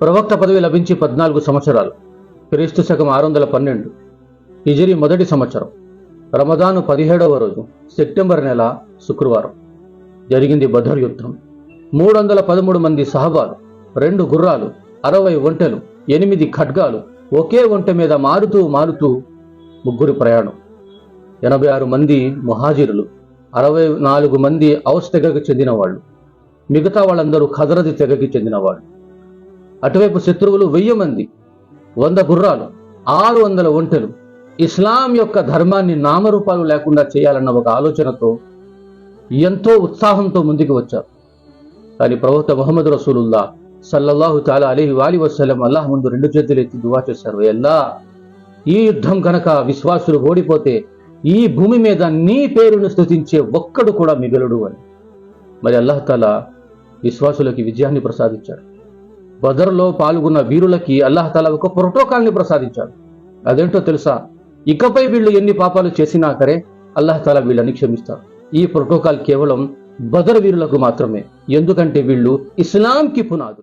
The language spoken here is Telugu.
ప్రవక్త పదవి లభించి పద్నాలుగు సంవత్సరాలు క్రీస్తు శకం ఆరు వందల పన్నెండు. హిజరీ మొదటి సంవత్సరం. రమదాను పదిహేడవ రోజు సెప్టెంబర్ నెల శుక్రవారం. జరిగింది బదర్ యుద్ధం. మూడు వందల పదమూడు మంది సహబాలు రెండు గుర్రాలు అరవై ఒంటెలు ఎనిమిది ఖడ్గాలు ఒకే ఒంటె మీద మారుతూ మారుతూ ముగ్గురి ప్రయాణం. ఎనభై ఆరు మంది ముహాజిరులు అరవై నాలుగు మంది ఔస్ తెగకు చెందిన వాళ్ళు మిగతా వాళ్ళందరూ ఖదరది తెగకి చెందినవాళ్ళు. అటువైపు శత్రువులు వెయ్యి మంది వంద గుర్రాలు ఆరు వందల ఒంటెలు. ఇస్లాం యొక్క ధర్మాన్ని నామరూపాలు లేకుండా చేయాలన్న ఒక ఆలోచనతో ఎంతో ఉత్సాహంతో ముందుకు వచ్చారు. కానీ ప్రవక్త మొహమ్మద్ రసూలుల్లా సల్లల్లాహు తాలా అలీహి వాలి వసలం అల్లాహ్ ముందు రెండు చేతులు ఎత్తి దువా చేశారు. ఎల్లా ఈ యుద్ధం కనుక విశ్వాసులు ఓడిపోతే ఈ భూమి మీద నీ పేరును స్థుతించే ఒక్కడు కూడా మిగలడు అని. మరి అల్లాహ్ తాలా విశ్వాసులకి విజయాన్ని ప్రసాదించాడు. బదర్లో పాల్గొన్న వీరులకి అల్లాహతాలా ఒక ప్రోటోకాల్ని ప్రసాదించాడు. అదేంటో తెలుసా? ఇకపై వీళ్ళు ఎన్ని పాపాలు చేసినా సరే అల్లాహతాలా వీళ్ళని క్షమిస్తారు. ఈ ప్రోటోకాల్ కేవలం బదర్ వీరులకు మాత్రమే. ఎందుకంటే వీళ్ళు ఇస్లాంకి పునాదు